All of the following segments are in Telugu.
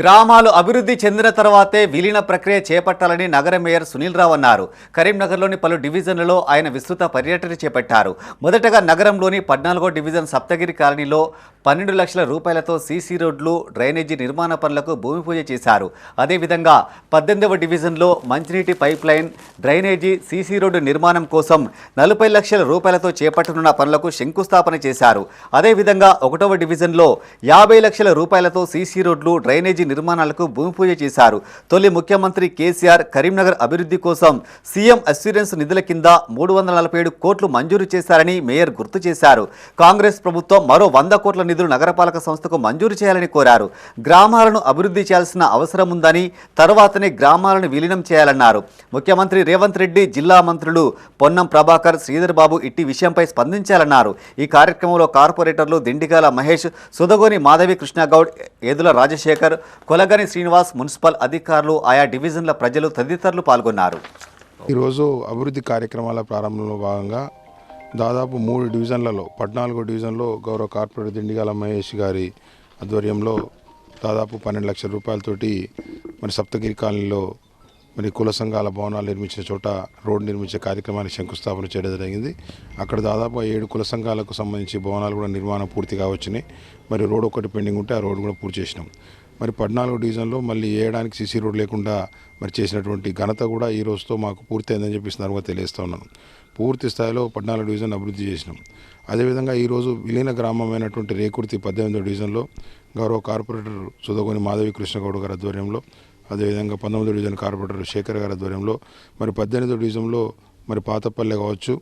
గ్రామాలు అభివృద్ధి చెందిన తర్వాతే విలీన ప్రక్రియ చేపట్టాలని నగర మేయర్ సునీల్ రావు అన్నారు. కరీంనగర్లోని పలు డివిజన్లలో ఆయన విస్తృత పర్యటన చేపట్టారు. మొదటగా నగరంలోని పద్నాలుగో డివిజన్ సప్తగిరి కాలనీలో పన్నెండు లక్షల రూపాయలతో సీసీ రోడ్లు డ్రైనేజీ నిర్మాణ పనులకు భూమి పూజ చేశారు. అదేవిధంగా పద్దెనిమిదవ డివిజన్లో మంచినీటి pipeline drainage CC road నిర్మాణం కోసం నలభై లక్షల రూపాయలతో చేపట్టనున్న పనులకు శంకుస్థాపన చేశారు. అదేవిధంగా ఒకటవ డివిజన్లో యాభై లక్షల రూపాయలతో సీసీ రోడ్లు డ్రైనేజీ నిర్మాణాలకు భూమి పూజ చేశారు. తొలి ముఖ్యమంత్రి కేసీఆర్ కరీంనగర్ అభివృద్ధి కోసం సీఎం అస్యూరెన్స్ నిధుల కింద మూడు వందల నలభై ఏడు కోట్లు మంజూరు చేశారని మేయర్ గుర్తు చేశారు. కాంగ్రెస్ ప్రభుత్వం మరో వంద కోట్ల నిధులు నగరపాలక సంస్థకు మంజూరు చేయాలని కోరారు. గ్రామాలను అభివృద్ధి చేయాల్సిన అవసరం ఉందని తర్వాతనే గ్రామాలను విలీనం చేయాలన్నారు. ముఖ్యమంత్రి రేవంత్ రెడ్డి జిల్లా మంత్రులు పొన్నం ప్రభాకర్ శ్రీధర్ బాబు ఇట్టి విషయంపై స్పందించాలన్నారు. ఈ కార్యక్రమంలో కార్పొరేటర్లు దిండిగాల మహేష్ సుదగోని మాధవి కృష్ణగౌడ్ ఏదుల రాజశేఖర్ కొలగని శ్రీనివాస్ మున్సిపల్ అధికారులు ఆయా డివిజన్ల ప్రజలు తదితరులు పాల్గొన్నారు. ఈరోజు అభివృద్ధి కార్యక్రమాల ప్రారంభంలో భాగంగా దాదాపు మూడు డివిజన్లలో పద్నాలుగో డివిజన్లో గౌరవ కార్పొరేటర్ దిండిగాల మహేష్ గారి ఆధ్వర్యంలో దాదాపు పన్నెండు లక్షల రూపాయలతోటి మరి సప్తగిరి కాలనీలో మరి కుల సంఘాల భవనాలు నిర్మించిన చోట రోడ్డు నిర్మించే కార్యక్రమానికి శంకుస్థాపన చేయడం జరిగింది. అక్కడ దాదాపు ఏడు కుల సంఘాలకు సంబంధించి భవనాలు కూడా నిర్మాణం పూర్తిగా వచ్చినాయి మరి రోడ్ ఒకటి పెండింగ్ ఉంటే ఆ రోడ్డు కూడా పూర్తి చేసినాం. మరి పద్నాలుగు డివిజన్లో మళ్ళీ వేయడానికి సీసీ రోడ్ లేకుండా మరి చేసినటువంటి ఘనత కూడా ఈ రోజుతో మాకు పూర్తయిందని చెప్పి సందర్భంగా తెలియజేస్తా ఉన్నాను. పూర్తి స్థాయిలో పద్నాలుగు డివిజన్ అభివృద్ధి చేసినాం. అదేవిధంగా ఈరోజు విలీన గ్రామమైనటువంటి రేకుర్తి పద్దెనిమిదో డివిజన్లో గౌరవ కార్పొరేటర్ సుధగోని మాధవి కృష్ణగౌడ్ గారి ఆధ్వర్యంలో అదేవిధంగా పంతొమ్మిదో డివిజన్ కార్పొరేటర్ శేఖర్ గారి ఆధ్వర్యంలో మరి పద్దెనిమిదో డివిజన్లో మరి పాతపల్లె కావచ్చు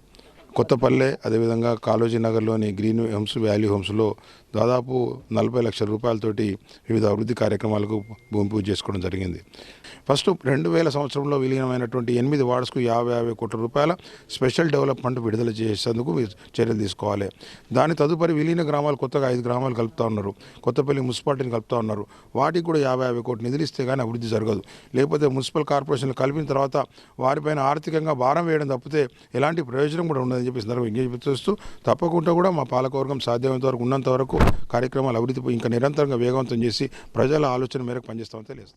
కొత్తపల్లె అదేవిధంగా కాలోజీ నగర్లోని గ్రీన్ హోమ్స్ వ్యాలీ హోమ్స్లో దాదాపు నలభై లక్షల రూపాయలతోటి వివిధ అభివృద్ధి కార్యక్రమాలకు భూమి పూజ చేసుకోవడం జరిగింది. ఫస్ట్ రెండు వేల సంవత్సరంలో విలీనమైనటువంటి ఎనిమిది వార్డ్స్కు యాభై యాభై కోట్ల రూపాయల స్పెషల్ డెవలప్మెంట్ విడుదల చేసేందుకు చర్యలు తీసుకోవాలి. దాని తదుపరి విలీన గ్రామాలు కొత్తగా ఐదు గ్రామాలు కలుపుతా ఉన్నారు. కొత్తపల్లి మున్సిపాలిటీని కలుపుతా ఉన్నారు. వాటికి కూడా యాభై యాభై కోట్లు నిధులు ఇస్తే కానీ అభివృద్ధి జరగదు. లేకపోతే మున్సిపల్ కార్పొరేషన్లు కలిపిన తర్వాత వారిపైన ఆర్థికంగా భారం వేయడం తప్పితే ఎలాంటి ప్రయోజనం కూడా ఉండదని చెప్పి సందర్భంగా ఎంగేజ్ చేస్తూ తప్పకుండా కూడా మా పాలకవర్గం సాధ్యమైనంత వరకు ఉన్నంత వరకు కార్యక్రమాలు అభివృద్ధి ఇంకా నిరంతరంగా వేగవంతం చేసి ప్రజల ఆలోచన మేరకు పనిచేస్తామని తెలియజేస్తాం